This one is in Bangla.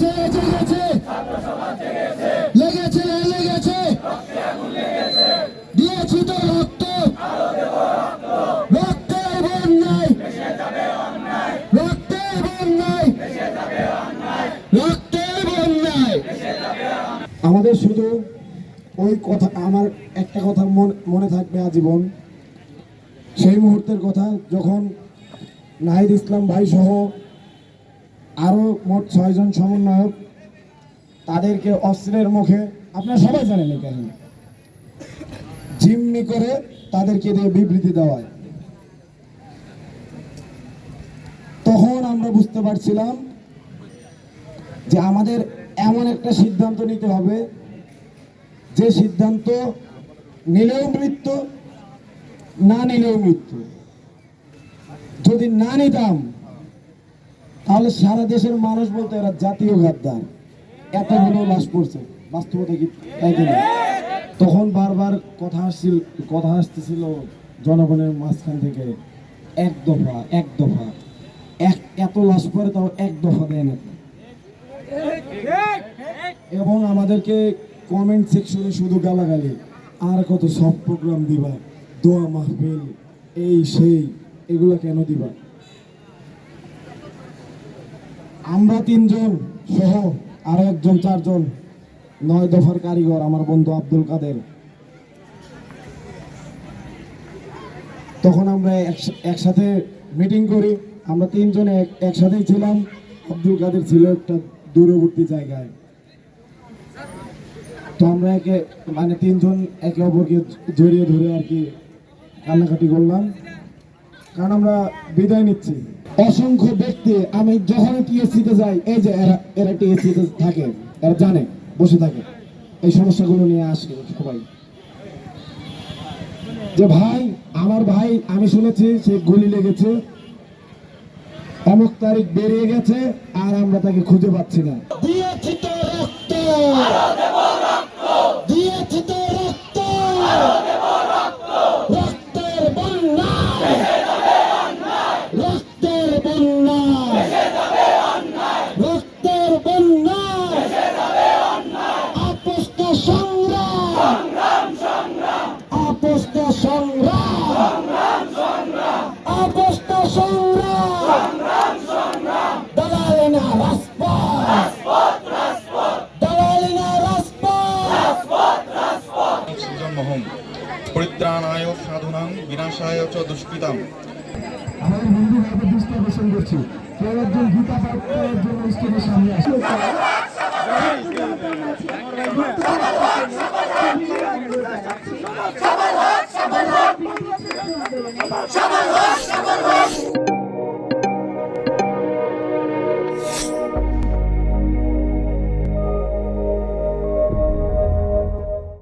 জেগেছে জেগেছে লেগেছে। লেগেছে দিয়েছি তো রক্ত। বন্যায় রক্তের বন্যায় রক্তের বন্যায় আমাদের শুধু ওই কথা, আমার একটা কথা মনে থাকবে আজীবন। সেই মুহূর্তের কথা যখন নাহিদ ইসলাম ভাই সহ আরও মোট ছয়জন সমন্বয়ক, তাদেরকে অস্ত্রের মুখে, আপনারা সবাই জানেন এই কাহিনী। জিম্মি করে তাদেরকে দিয়ে বিবৃতি দেওয়ায়। তখন আমরা বুঝতে পারছিলাম যে আমাদের এমন একটা সিদ্ধান্ত নিতে হবে, যে সিদ্ধান্ত নিলেও মৃত্যু, না নিলেও মৃত্যু। যদি না নিতাম তাহলে সারা দেশের মানুষ বলতে এরা জাতীয় গাদ্দার। এতগুলো লাশ পড়ছে। বাস্তবতা কি তাই কিনা তখন বারবার কথা আসছিল, কথা আসতেছিল জনগণের মাঝখান থেকে, এক দফা এক দফা। এক, এত লাশ পরে তাও এক দফা দেয় না। এবং আমাদেরকে কমেন্ট সেকশনে শুধু গালাগালি, আর কত সব প্রোগ্রাম দিবা, দোয়া মাহফিল, এই, সেই, এগুলো কেন দিবা? আমরা তিনজন সহ আরও একজন, চারজন, নয় দফার কারিগর আমার বন্ধু আব্দুল কাদের। তখন আমরা একস- একসাথে মিটিং করি। আমরা তিনজনে এক- একসাথেই ছিলাম। আব্দুল কাদের ছিল একটা দূরবর্তী জায়গায়। তো আমরা একে মানে তিনজন একে অপরকে জড়িয়ে ধরে আর কি কান্নাকাটি করলাম। কারণ আমরা বিদায় নিচ্ছি। অসংখ্য ব্যক্তি আমি যখন টিএসসিতে যাই, এই যে এরা এরা টিএসসিতে থাকে, এরা জানে, বসে থাকে। এই সমস্যাগুলো নিয়ে আসে সবাই। যে ভাই, আমার ভাই, আমি শুনেছি, সে গুলি লেগেছে। অমুক তারিখ বেরিয়ে গেছে, আর আমরা তাকে খুঁজে পাচ্ছি না। দিয়েছি তো রক্ত। বন্যা। আপস্ত সংগ্রাম। আপস্ত সংগ্রাম। আপস্ত সংগ্রাম। দালালিনা রাজপথ। দালালিনা রাজপথ। সুজন্মহম পরিত্রাণায় সাধুনাং বিনাশায় চ দুষ্কৃতাম। আমাদের বন্ধু ভাইদের দৃষ্টি আকর্ষণ করছি। কেউ একজন গীতা পাঠ করার জন্য স্টেজের সামনে আসে।